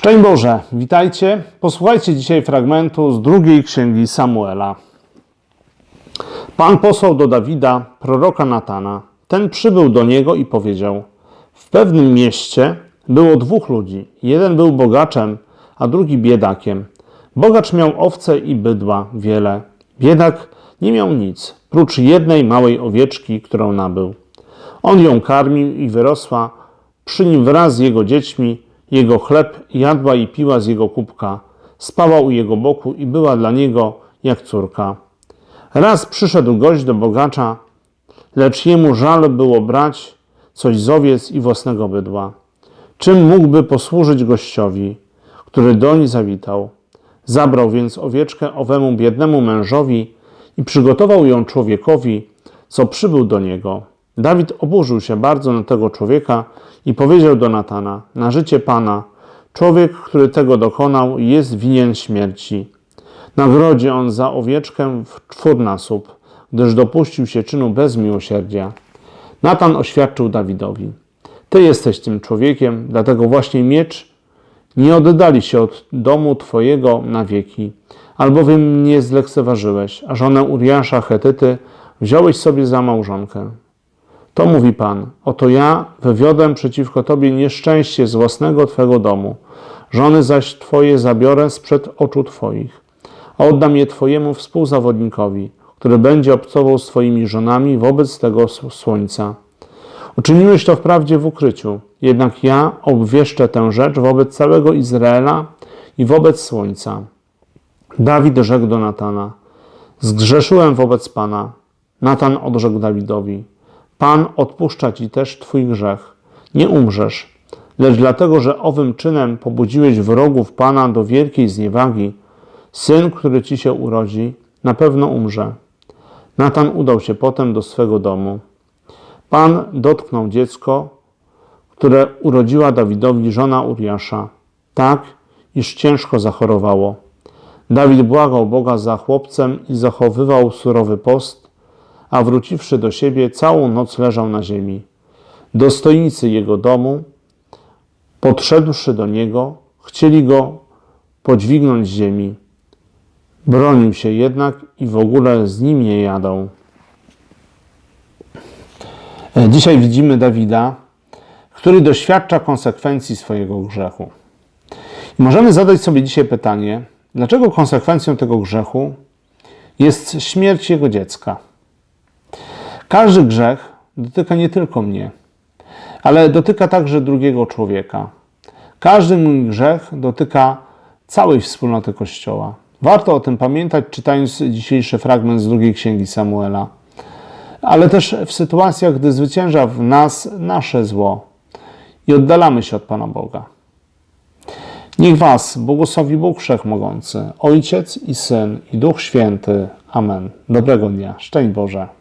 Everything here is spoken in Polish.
Szczęść Boże, witajcie. Posłuchajcie dzisiaj fragmentu z drugiej księgi Samuela. Pan posłał do Dawida proroka Natana. Ten przybył do niego i powiedział: W pewnym mieście było dwóch ludzi. Jeden był bogaczem, a drugi biedakiem. Bogacz miał owce i bydła wiele. Biedak nie miał nic, prócz jednej małej owieczki, którą nabył. On ją karmił i wyrosła przy nim wraz z jego dziećmi. Jego chleb jadła i piła z jego kubka. Spała u jego boku i była dla niego jak córka. Raz przyszedł gość do bogacza, lecz jemu żal było brać coś z owiec i własnego bydła. Czym mógłby posłużyć gościowi, który doń zawitał? Zabrał więc owieczkę owemu biednemu mężowi i przygotował ją człowiekowi, co przybył do niego. Dawid oburzył się bardzo na tego człowieka i powiedział do Natana: Na życie Pana, człowiek, który tego dokonał, jest winien śmierci. Nagrodzi on za owieczkę w czwórnasób, gdyż dopuścił się czynu bez miłosierdzia. Natan oświadczył Dawidowi: Ty jesteś tym człowiekiem, dlatego właśnie miecz nie oddali się od domu Twojego na wieki, albowiem mnie zlekceważyłeś, a żonę Uriasza Hetyty wziąłeś sobie za małżonkę. To mówi Pan, oto ja wywiodę przeciwko Tobie nieszczęście z własnego Twego domu, żony zaś Twoje zabiorę sprzed oczu Twoich, a oddam je Twojemu współzawodnikowi, który będzie obcował z Twoimi żonami wobec tego słońca. Uczyniłeś to wprawdzie w ukryciu, jednak ja obwieszczę tę rzecz wobec całego Izraela i wobec słońca. Dawid rzekł do Natana: Zgrzeszyłem wobec Pana. Natan odrzekł Dawidowi: Pan odpuszcza ci też twój grzech. Nie umrzesz, lecz dlatego, że owym czynem pobudziłeś wrogów Pana do wielkiej zniewagi, syn, który ci się urodzi, na pewno umrze. Natan udał się potem do swego domu. Pan dotknął dziecko, które urodziła Dawidowi żona Uriasza, tak, iż ciężko zachorowało. Dawid błagał Boga za chłopcem i zachowywał surowy post, a wróciwszy do siebie, całą noc leżał na ziemi. Dostojnicy jego domu, podszedłszy do niego, chcieli go podźwignąć z ziemi. Bronił się jednak i w ogóle z nim nie jadą. E, Dzisiaj widzimy Dawida, który doświadcza konsekwencji swojego grzechu. I możemy zadać sobie dzisiaj pytanie, dlaczego konsekwencją tego grzechu jest śmierć jego dziecka? Każdy grzech dotyka nie tylko mnie, ale dotyka także drugiego człowieka. Każdy mój grzech dotyka całej wspólnoty Kościoła. Warto o tym pamiętać, czytając dzisiejszy fragment z drugiej księgi Samuela, ale też w sytuacjach, gdy zwycięża w nas nasze zło i oddalamy się od Pana Boga. Niech Was błogosławi Bóg Wszechmogący, Ojciec i Syn i Duch Święty. Amen. Dobrego dnia. Szczęść Boże.